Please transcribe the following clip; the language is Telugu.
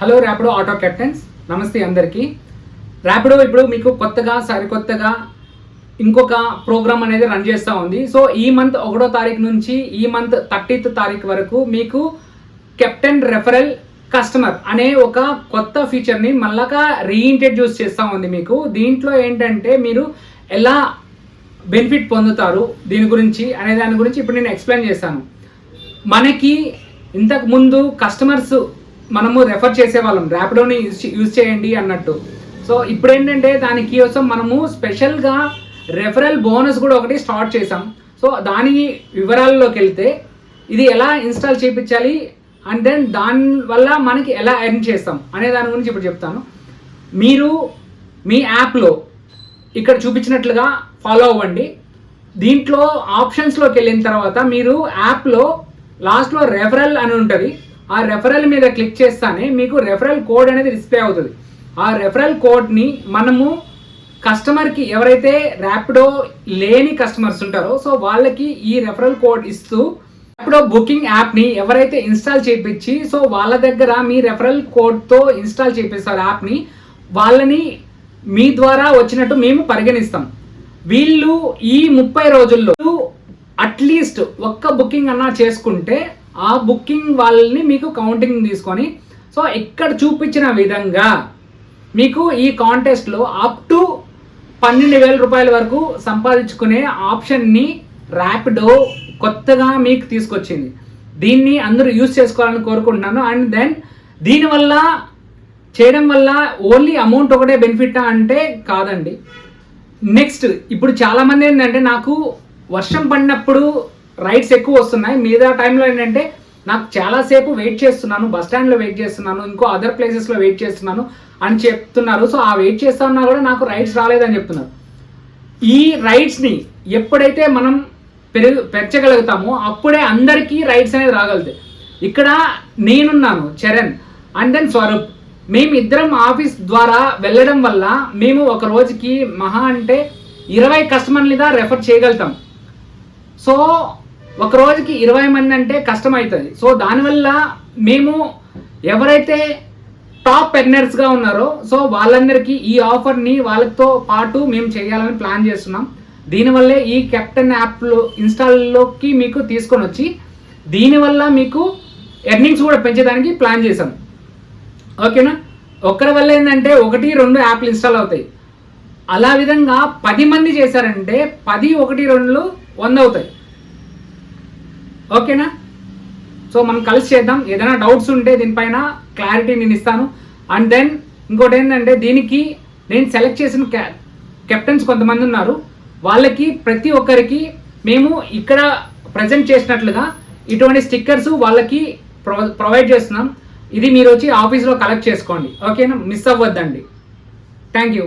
హలో ర్యాపిడో ఆటో కెప్టెన్స్ నమస్తే అందరికీ. ర్యాపిడో ఇప్పుడు మీకు కొత్తగా సరికొత్తగా ఇంకొక ప్రోగ్రామ్ అనేది రన్ చేస్తూ ఉంది. సో ఈ మంత్ ఒకటో తారీఖు నుంచి ఈ మంత్ థర్టీత్ తారీఖు వరకు మీకు కెప్టెన్ రెఫరల్ కస్టమర్ అనే ఒక కొత్త ఫీచర్ని మళ్ళాగా రీఇంట్రడ్యూస్ చేస్తూ ఉంది మీకు. దీంట్లో ఏంటంటే మీరు ఎలా బెనిఫిట్ పొందుతారు దీని గురించి అనే దాని గురించి ఇప్పుడు నేను ఎక్స్ప్లెయిన్ చేస్తాను మనకి ఇంతకు ముందు కస్టమర్స్ మనము రెఫర్ చేసేవాళ్ళం. ర్యాపిడోని యూజ్ యూజ్ చేయండి అన్నట్టు. సో ఇప్పుడు ఏంటంటే దానికి కోసం మనము స్పెషల్గా రెఫరల్ బోనస్ కూడా ఒకటి స్టార్ట్ చేసాం సో దాని వివరాల్లోకి వెళ్తే ఇది ఎలా ఇన్స్టాల్ చేయించాలి అండ్ దెన్ దాని వల్ల మనకి ఎలా ఎర్న్ చేస్తాం అనే దాని గురించి ఇప్పుడు చెప్తాను. మీరు మీ యాప్లో ఇక్కడ చూపించినట్లుగా ఫాలో అవ్వండి. దీంట్లో ఆప్షన్స్లోకి వెళ్ళిన తర్వాత మీరు యాప్లో లాస్ట్లో రెఫరల్ అని ఉంటుంది. ఆ రెఫరల్ మీద క్లిక్ చేస్తానే మీకు రెఫరల్ కోడ్ అనేది డిస్ప్లే అవుతుంది. ఆ రెఫరల్ కోడ్ని మనము కస్టమర్కి ఎవరైతే ర్యాపిడో లేని కస్టమర్స్ ఉంటారో సో వాళ్ళకి ఈ రెఫరల్ కోడ్ ఇస్తూ ర్యాపిడో బుకింగ్ యాప్ని ఎవరైతే ఇన్స్టాల్ చేయించి సో వాళ్ళ దగ్గర మీ రెఫరల్ కోడ్తో ఇన్స్టాల్ చేపిస్తారు యాప్ని వాళ్ళని మీ ద్వారా వచ్చినట్టు మేము పరిగణిస్తాం. వీళ్ళు ఈ ముప్పై రోజుల్లో అట్లీస్ట్ ఒక్క బుకింగ్ అన్నా చేసుకుంటే ఆ బుకింగ్ వాళ్ళని మీకు కౌంటింగ్ తీసుకొని సో ఇక్కడ చూపించిన విధంగా మీకు ఈ కాంటెస్ట్లో అప్ టు పన్నెండు వేల రూపాయల వరకు సంపాదించుకునే ఆప్షన్ని ర్యాపిడో కొత్తగా మీకు తీసుకొచ్చింది. దీన్ని అందరూ యూజ్ చేసుకోవాలని కోరుకుంటున్నాను. అండ్ దెన్ దీనివల్ల చేయడం వల్ల ఓన్లీ అమౌంట్ ఒకటే బెనిఫిట్ అంటే కాదండి. నెక్స్ట్ ఇప్పుడు చాలామంది ఏంటంటే నాకు వర్షం పడినప్పుడు రైడ్స్ ఎక్కువ వస్తున్నాయి. మిగతా టైంలో ఏంటంటే నాకు చాలాసేపు వెయిట్ చేస్తున్నాను బస్ స్టాండ్లో వెయిట్ చేస్తున్నాను ఇంకో అదర్ ప్లేసెస్లో వెయిట్ చేస్తున్నాను అని చెప్తున్నారు. సో ఆ వెయిట్ చేస్తా ఉన్నా కూడా నాకు రైడ్స్ రాలేదని చెప్తున్నారు. ఈ రైడ్స్ని ఎప్పుడైతే మనం పెరుగు పెంచగలుగుతామో అప్పుడే అందరికీ రైడ్స్ అనేది రాగలుగుతాయి. ఇక్కడ నేనున్నాను చరణ్ అండ్ దెన్ స్వరూప్. మేము ఇద్దరం ఆఫీస్ ద్వారా వెళ్ళడం వల్ల మేము ఒక రోజుకి మహా అంటే ఇరవై కస్టమర్ని దా రెఫర్ చేయగలుగుతాం. సో ఒక రోజుకి ఇరవై మంది అంటే కష్టం అవుతుంది సో దానివల్ల మేము ఎవరైతే టాప్ ఎర్నర్స్గా ఉన్నారో సో వాళ్ళందరికీ ఈ ఆఫర్ని వాళ్ళతో పాటు మేము చేయాలని ప్లాన్ చేస్తున్నాం. దీనివల్లే ఈ కెప్టెన్ యాప్లో ఇన్స్టాల్లోకి మీకు తీసుకొని వచ్చి దీనివల్ల మీకు ఎర్నింగ్స్ కూడా పెంచడానికి ప్లాన్ చేశాం. ఓకేనా? ఒక్కరి వల్ల ఏంటంటే ఒకటి రెండు యాప్లు ఇన్స్టాల్ అవుతాయి. అలా విధంగా పది మంది చేశారంటే పది ఒకటి రెండు వంద అవుతాయి. ఓకేనా? సో మనం కలిసి చేద్దాం. ఏదైనా డౌట్స్ ఉంటే దీనిపైన క్లారిటీ నేను ఇస్తాను. అండ్ దెన్ ఇంకోటి ఏంటంటే దీనికి నేను సెలెక్ట్ చేసిన కెప్టెన్స్ కొంతమంది ఉన్నారు. వాళ్ళకి ప్రతి ఒక్కరికి మేము ఇక్కడ ప్రజెంట్ చేసినట్లుగా ఇటువంటి స్టిక్కర్స్ వాళ్ళకి ప్రొవైడ్ చేస్తున్నాం. ఇది మీరు వచ్చి ఆఫీస్లో కలెక్ట్ చేసుకోండి. ఓకేనా? మిస్ అవ్వద్దండి. Thank you